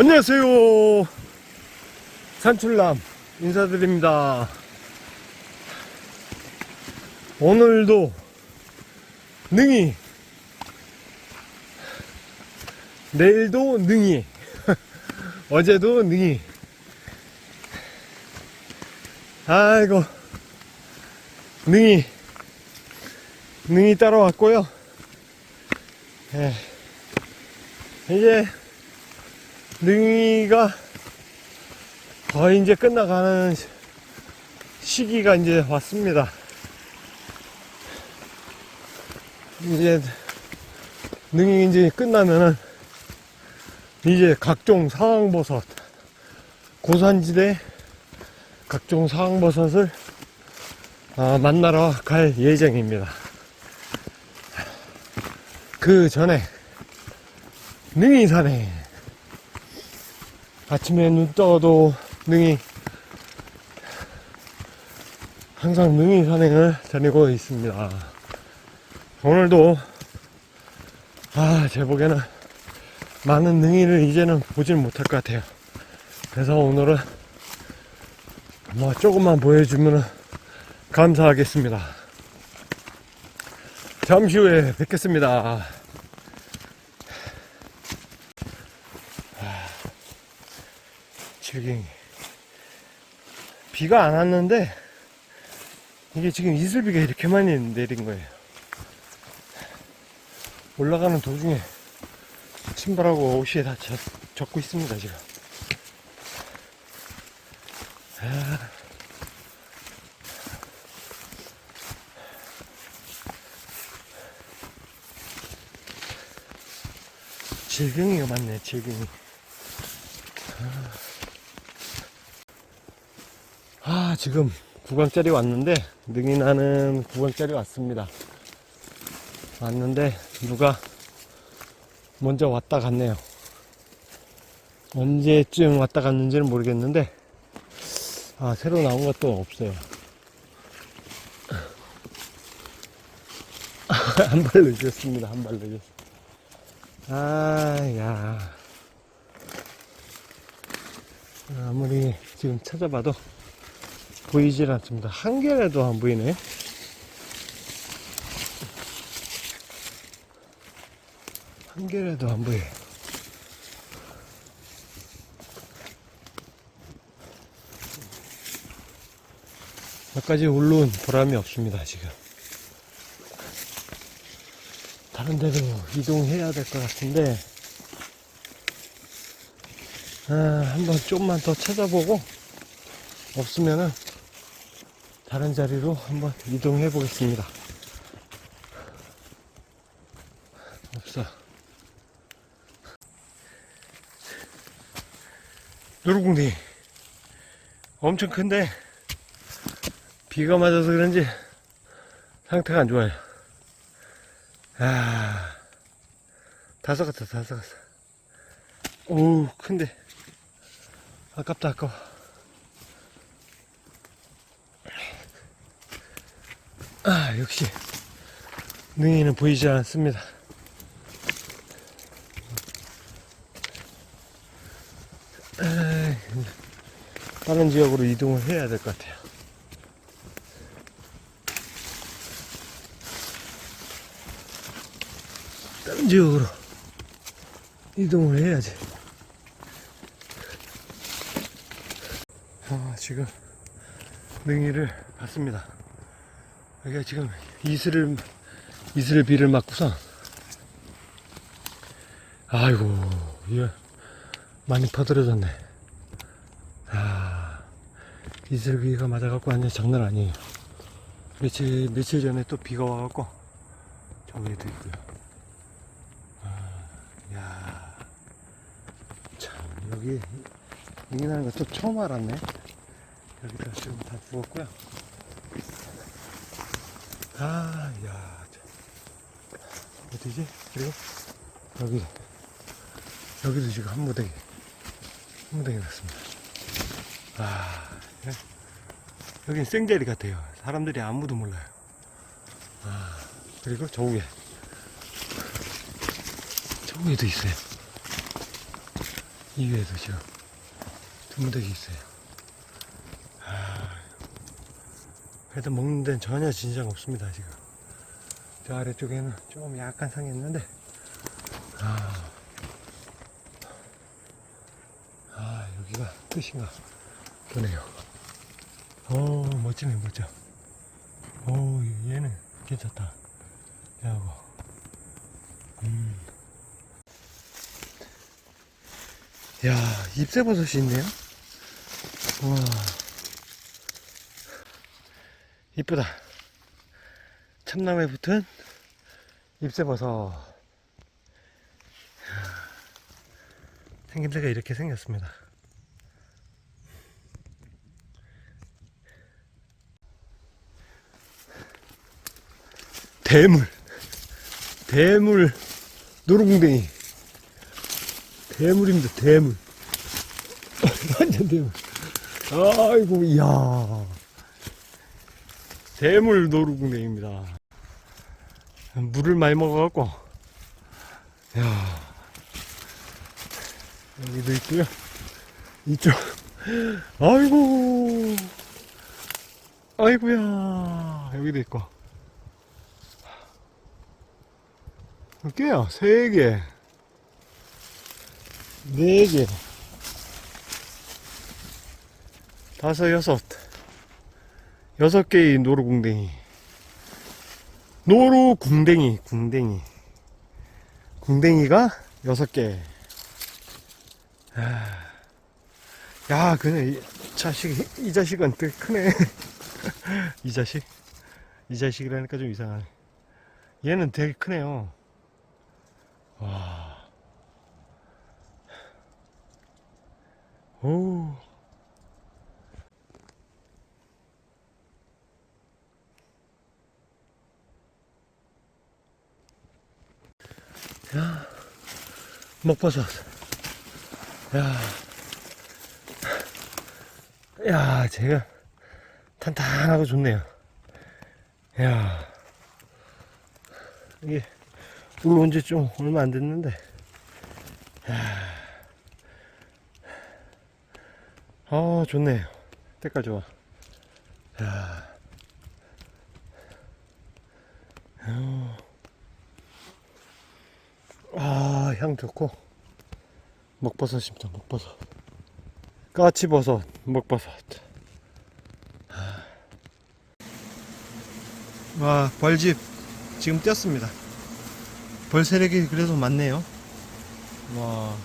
안녕하세요. 산출남 인사드립니다. 오늘도 능이, 내일도 능이, 어제도 능이. 아이고, 능이, 능이 따라왔고요. 예. 이제 능이가 거의 이제 끝나가는 시- 시기가 이제 왔습니다. 이제 능이 이제 끝나면은 이제 각종 상황버섯 고산지대 각종 상황버섯을 아, 만나러 갈 예정입니다. 그 전에 능이산에 아침에 눈 떠도 능이 항상 능이 산행을 다니고 있습니다. 오늘도 아 제복에는 많은 능이를 이제는 보질 못할 것 같아요. 그래서 오늘은 뭐 조금만 보여주면 감사하겠습니다. 잠시 후에 뵙겠습니다. 지금 비가 안 왔는데 이게 지금 이슬비가 이렇게 많이 내린 거예요. 올라가는 도중에 신발하고 옷이 다 젖, 젖고 있습니다 지금. 아. 질경이가 많네 질경이. 아, 지금 구강짜리 왔는데, 능이 나는 구강짜리 왔습니다. 왔는데, 누가 먼저 왔다 갔네요. 언제쯤 왔다 갔는지는 모르겠는데, 아, 새로 나온 것도 없어요. 한 발 늦었습니다. 한 발 늦었어. 아, 야. 아무리 지금 찾아봐도 보이질 않습니다. 한 개라도 안 보이네. 한 개라도 안 보여. 여기까지 올라온 보람이 없습니다, 지금. 다른 데로 이동해야 될 것 같은데, 아, 한번 좀만 더 찾아보고, 없으면은 다른 자리로 한번 이동해 보겠습니다. 없어. 노루궁리 엄청 큰데 비가 맞아서 그런지 상태가 안 좋아요. 아, 다 썩었어, 다 썩었어. 오우, 큰데. 아깝다, 아까워. 아, 역시 능이는 보이지 않습니다. 다른 지역으로 이동을 해야 될 것 같아요. 다른 지역으로 이동을 해야지. 아, 지금 능이를 봤습니다. 여기가 지금 이슬을 이슬 비를 맞고서 아이고 이거 많이 퍼들어졌네. 아 이슬 비가 맞아갖고 완전 장난 아니에요. 며칠 며칠 전에 또 비가 와갖고 저기에도 있고요. 아, 야 참 여기 여기 나는 것도 처음 알았네. 여기다 지금 다 부었고요 아, 야. 참. 어디지? 그리고, 여기. 여기도 지금 한 무더기. 한 무더기 났습니다. 아, 예. 여긴 생자리 같아요. 사람들이 아무도 몰라요. 아, 그리고 저 위에. 저 위에도 있어요. 이 위에도 지금 두무대기 있어요. 아, 그래도 먹는 데는 전혀 진상 없습니다, 지금. 저 아래쪽에는 좀 약간 상했는데, 아, 아 여기가 끝인가 보네요. 오, 멋지네, 멋져. 오, 얘는 괜찮다. 야고. 음. 야, 잎새버섯이 있네요. 와. 이쁘다. 참나무에 붙은 잎새버섯. 생김새가 이렇게 생겼습니다. 대물. 대물. 노루궁뎅이. 대물입니다, 대물. 완전 대물. 아이고, 이야. 대물 노루궁뎅입니다. 물을 많이 먹어갖고, 야 여기도 있고요. 이쪽. 아이고. 아이고야. 여기도 있고. 꽤요. 세 개. 네 개. 다섯, 여섯. 여섯 개의 노루궁뎅이. 노루궁뎅이, 궁뎅이. 궁뎅이가 여섯 개. 아. 야, 그네, 이 자식, 이 자식은 되게 크네. 이 자식? 이 자식이라니까 좀 이상하네. 얘는 되게 크네요. 와. 오. 야, 먹버섯. 야. 야, 제가 탄탄하고 좋네요. 야. 이게 올라온 지좀 얼마 안 됐는데. 야. 아, 좋네요. 때깔 좋아. 야. 어. 아, 향 좋고. 먹버섯입니다, 먹버섯. 까치버섯, 먹버섯. 와, 벌집 지금 떴습니다. 벌 세력이 그래도 많네요. 와,